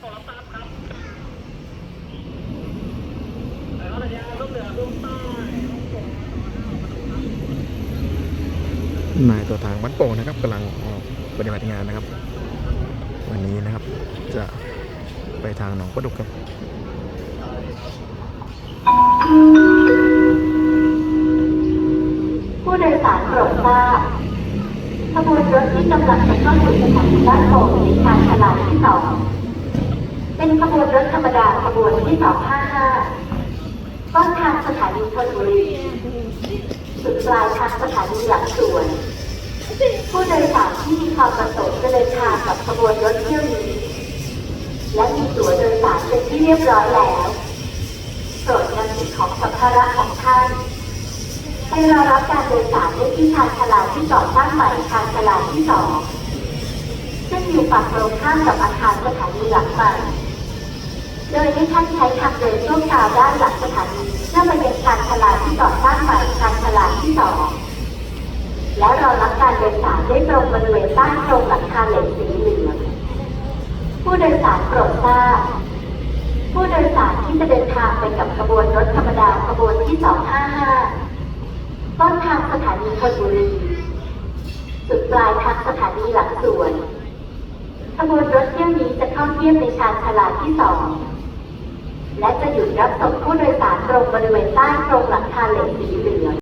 นายตัวทางวัดโป่งนะครับกำลังออกปฏิบัติงานนะครับ วันนี้นะครับจะไปทางหนองประดุกครับผู้โดยสารโปรดทราบขบวนรถที่กำลังจะเข้าสู่สถานีบ้านโป่งในทางฉลาดที่สอง เป็นขบวนรถธรรมดาขบวนที่ 255 ต้นทางสถานีธนบุรีสุดปลายทางสถานีหลักสวน ผู้โดยสารที่มีความประสงค์จะเดินทางกับขบวนรถเที่ยวนี้ และมีตั๋วโดยสารเป็นที่เรียบร้อยแล้วโปรดนำสิ่งของสัมภาระของท่านไปรอรับการโดยสารได้ที่ชานชลาที่ก่อสร้างใหม่ชานชลาที่สองซึ่งอยู่ฝั่งตรงข้ามกับอาคารสถานีหลักใหม่ โดยให้ท่านใช้ทางเดินช่วงคราวด้านหลังสถานีเพื่อไปยังชานชลาที่ก่อสร้างใหม่ชานชลาที่สองและรอรับการโดยสารได้ตรงบริเวณใต้โครงหลังคาเหล็กสีเหลืองผู้โดยสารโปรดทราบผู้โดยสารที่จะเดินทางไปกับขบวนรถธรรมดาขบวนที่ 255 ต้นทางสถานีธนบุรี สุดปลายทางสถานีหลักสวน ขบวนรถเที่ยวนี้จะเข้าเทียบในชานชาลาที่สอง และจะหยุดรับส่งผู้โดยสารตรงบริเวณใต้ตรงหลังคาเหล็กสีเหลือง